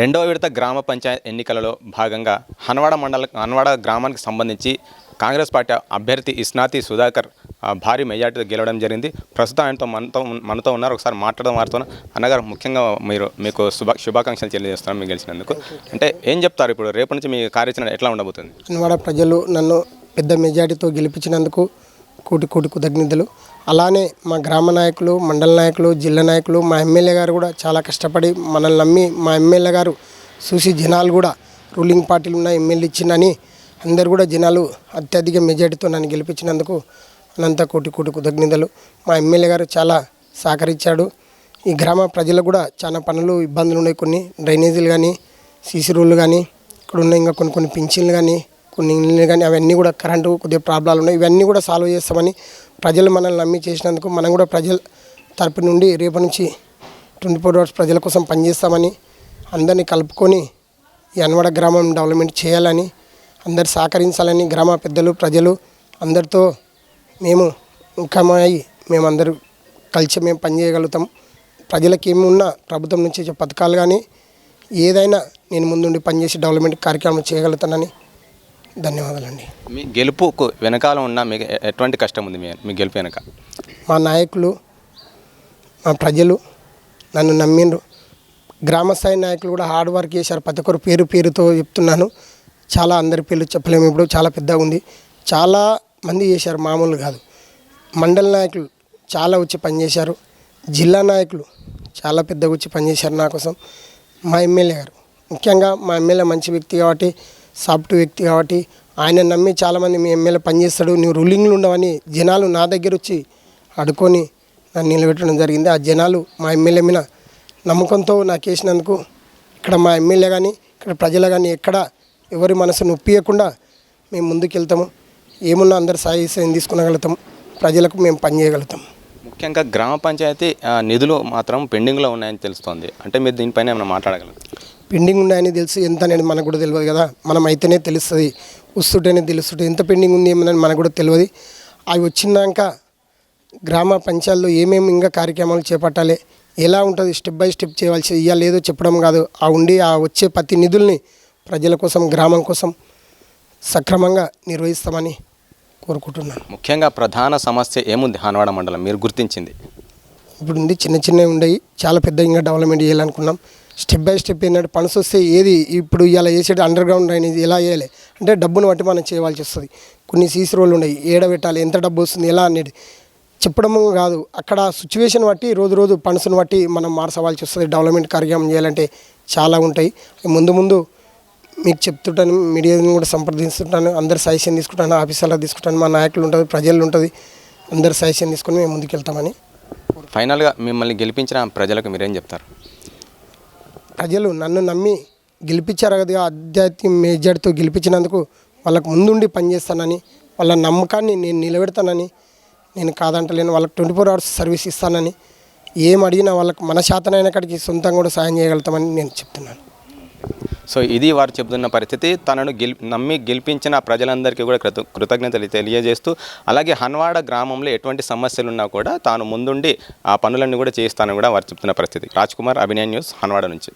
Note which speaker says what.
Speaker 1: రెండవ విడత గ్రామ పంచాయత్ ఎన్నికలలో భాగంగా హన్వాడ మండల హన్వాడ గ్రామానికి సంబంధించి కాంగ్రెస్ పార్టీ అభ్యర్థి ఇస్నాతి సుధాకర్ భారీ మెజార్టీతో గెలవడం జరిగింది. ప్రస్తుతం ఆయనతో మనతో మనతో ఉన్నారు. ఒకసారి మాట్లాడడం వారితో అన్నగారు ముఖ్యంగా మీరు మీకు శుభ శుభాకాంక్షలు తెలియజేస్తున్నాం మీకు గెలిచినందుకు. అంటే ఏం చెప్తారు ఇప్పుడు? రేపు నుంచి మీ కార్యాచరణ ఎట్లా ఉండబోతుంది?
Speaker 2: హన్వాడ ప్రజలు నన్ను పెద్ద మెజార్టీతో గెలిపించినందుకు కోటి కోటి కృతజ్ఞతలు అలానే మా గ్రామ నాయకులు మండల నాయకులు జిల్లా నాయకులు మా ఎమ్మెల్యే గారు కూడా చాలా కష్టపడి మనల్ని నమ్మి మా ఎమ్మెల్యే గారు చూసి జనాలు కూడా రూలింగ్ పార్టీలు ఉన్న ఎమ్మెల్యే ఇచ్చిందని అందరు కూడా జనాలు అత్యధిక మెజార్టీతో నన్ను గెలిపించినందుకు అనంత కోటి కోటి కృతజ్ఞతలు మా ఎమ్మెల్యే గారు చాలా సహకరించాడు. ఈ గ్రామ ప్రజలకు కూడా చాలా పనులు ఇబ్బందులు ఉన్నాయి కొన్ని. డ్రైనేజీలు కానీ సీసీ రోడ్లు కానీ ఇక్కడ ఉన్న ఇంకా కొన్ని కొన్ని పింఛన్లు కానీ కొన్ని ఇళ్ళు కానీ అవన్నీ కూడా కరెంటు కొద్దిగా ప్రాబ్లాలు ఉన్నాయి. ఇవన్నీ కూడా సాల్వ్ చేస్తామని ప్రజలు మనల్ని నమ్మి చేసినందుకు మనం కూడా ప్రజల తరపు నుండి రేపటి నుంచి ట్వంటీ ఫోర్ అవర్స్ ప్రజల కోసం పనిచేస్తామని అందరినీ కలుపుకొని ఈ అన్వడ గ్రామం డెవలప్మెంట్ చేయాలని అందరు సహకరించాలని గ్రామ పెద్దలు ప్రజలు అందరితో మేము ముఖ్యమై మేమందరూ కలిసి మేము పనిచేయగలుగుతాం. ప్రజలకు ఏమున్నా ప్రభుత్వం నుంచి వచ్చే పథకాలు కానీ ఏదైనా నేను ముందుండి పనిచేసి డెవలప్మెంట్ కార్యక్రమం చేయగలుగుతానని ధన్యవాదాలండి.
Speaker 1: మీ గెలుపుకు వెనకాల ఉన్న మీకు ఎటువంటి కష్టం ఉంది మీ మీ గెలుపు వెనక?
Speaker 2: మా నాయకులు మా ప్రజలు నన్ను నమ్మిండ్రు. గ్రామ స్థాయి నాయకులు కూడా హార్డ్ వర్క్ చేశారు. ప్రతి ఒక్కరు పేరు పేరుతో చెప్తున్నాను. చాలా అందరి పేర్లు చెప్పలేము ఇప్పుడు. చాలా పెద్దగా ఉంది. చాలా మంది చేశారు. మామూలు కాదు. మండల నాయకులు చాలా వచ్చి పనిచేశారు. జిల్లా నాయకులు చాలా పెద్దగా వచ్చి పనిచేశారు నా కోసం. మా ఎమ్మెల్యే గారు. ముఖ్యంగా మా ఎమ్మెల్యే మంచి వ్యక్తి కాబట్టి సాఫ్ట్ వ్యక్తి కాబట్టి ఆయన నమ్మి చాలామంది మీ ఎమ్మెల్యే పనిచేస్తాడు నువ్వు రూలింగ్లు ఉండవని జనాలు నా దగ్గర వచ్చి అడుకొని నన్ను నిలబెట్టడం జరిగింది. ఆ జనాలు మా ఎమ్మెల్యే మీద నమ్మకంతో నాకు వేసినందుకు ఇక్కడ మా ఎమ్మెల్యే కానీ ఇక్కడ ప్రజలు కానీ ఎక్కడ ఎవరి మనసు నొప్పియకుండా మేము ముందుకెళ్తాము. ఏమున్నా అందరు సాయి సాయం తీసుకునగలుగుతాం. ప్రజలకు మేము పనిచేయగలుగుతాం
Speaker 1: ముఖ్యంగా గ్రామ పంచాయతీ ఆ, నిధులు మాత్రం పెండింగ్లో ఉన్నాయని తెలుస్తోంది. అంటే మీరు దీనిపైన ఏమైనా మాట్లాడగలరు
Speaker 2: పెండింగ్ ఉన్నాయని తెలుసు ఎంత అనేది మనకు కూడా తెలియదు కదా. మనం అయితేనే తెలుస్తుంది వస్తుంటేనే తెలుస్తుంటే ఎంత పెండింగ్ ఉంది ఏమని మనకు కూడా తెలియదు. అవి వచ్చినాక గ్రామ పంచాయతీలో ఏమేమి ఇంకా కార్యక్రమాలు చేపట్టాలి ఎలా ఉంటుంది స్టెప్ బై స్టెప్ చేయవలసి ఇవ్వాలి లేదో చెప్పడం కాదు. ఆ ఉండి ఆ వచ్చే ప్రతి నిధుల్ని ప్రజల కోసం గ్రామం కోసం సక్రమంగా నిర్వహిస్తామని కోరుకుంటున్నాను.
Speaker 1: ముఖ్యంగా ప్రధాన సమస్య ఏముంది హానవాడ మండలం? మీరు గుర్తించింది.
Speaker 2: ఇప్పుడు ఉంది చిన్న చిన్నవి ఉండయి చాలా పెద్ద ఇంకా డెవలప్మెంట్ చేయాలనుకున్నాం. స్టెప్ బై స్టెప్ ఏంటంటే పనులు వస్తే ఏది ఇప్పుడు ఇలా వేసేది అండర్ గ్రౌండ్ డ్రైనేజ్ ఎలా వేయాలి అంటే డబ్బును బట్టి మనం చేయవలసి వస్తుంది. కొన్ని సీసీ రోళ్ళు ఉన్నాయి ఏడ పెట్టాలి ఎంత డబ్బు వస్తుంది ఎలా అనేది చెప్పడము కాదు. అక్కడ సిచ్యువేషన్ బట్టి రోజు రోజు పనుసును బట్టి మనం మార్చవలసి వస్తుంది. డెవలప్మెంట్ కార్యక్రమం చేయాలంటే చాలా ఉంటాయి. ముందు ముందు మీకు చెప్తుంటాను మీడియాని కూడా సంప్రదిస్తుంటాను అందరు సజెషన్ తీసుకుంటాను ఆఫీసర్లో తీసుకుంటాను మా నాయకులు ఉంటుంది ప్రజలు ఉంటుంది. అందరు సజెషన్ తీసుకొని మేము ముందుకు వెళ్తామని
Speaker 1: ఫైనల్గా మిమ్మల్ని గెలిపించిన ప్రజలకు మీరేం చెప్తారు?
Speaker 2: ప్రజలు నన్ను నమ్మి గెలిపించారు కదా ఆధ్యాత్మిక మేజర్తో గెలిపించినందుకు వాళ్ళకు ముందుండి పనిచేస్తానని వాళ్ళ నమ్మకాన్ని నేను నిలబెడతానని నేను కాదంటలేను వాళ్ళకి ట్వంటీ ఫోర్ అవర్స్ సర్వీస్ ఇస్తానని ఏం అడిగినా వాళ్ళకి మన శాతనైన కాడికి సొంతంగా కూడా సాయం చేయగలుగుతామని నేను చెప్తున్నాను.
Speaker 1: సో ఇది వారు చెబుతున్న పరిస్థితి. తనను గెలి నమ్మి గెలిపించిన ప్రజలందరికీ కూడా కృత కృతజ్ఞతలు తెలియజేస్తూ అలాగే హన్వాడ గ్రామంలో ఎటువంటి సమస్యలు ఉన్నా కూడా తాను ముందుండి ఆ పనులన్నీ కూడా చేయిస్తానని కూడా వారు చెప్తున్న పరిస్థితి. రాజ్ కుమార్ అభినయ్ న్యూస్ హన్వాడ నుంచి.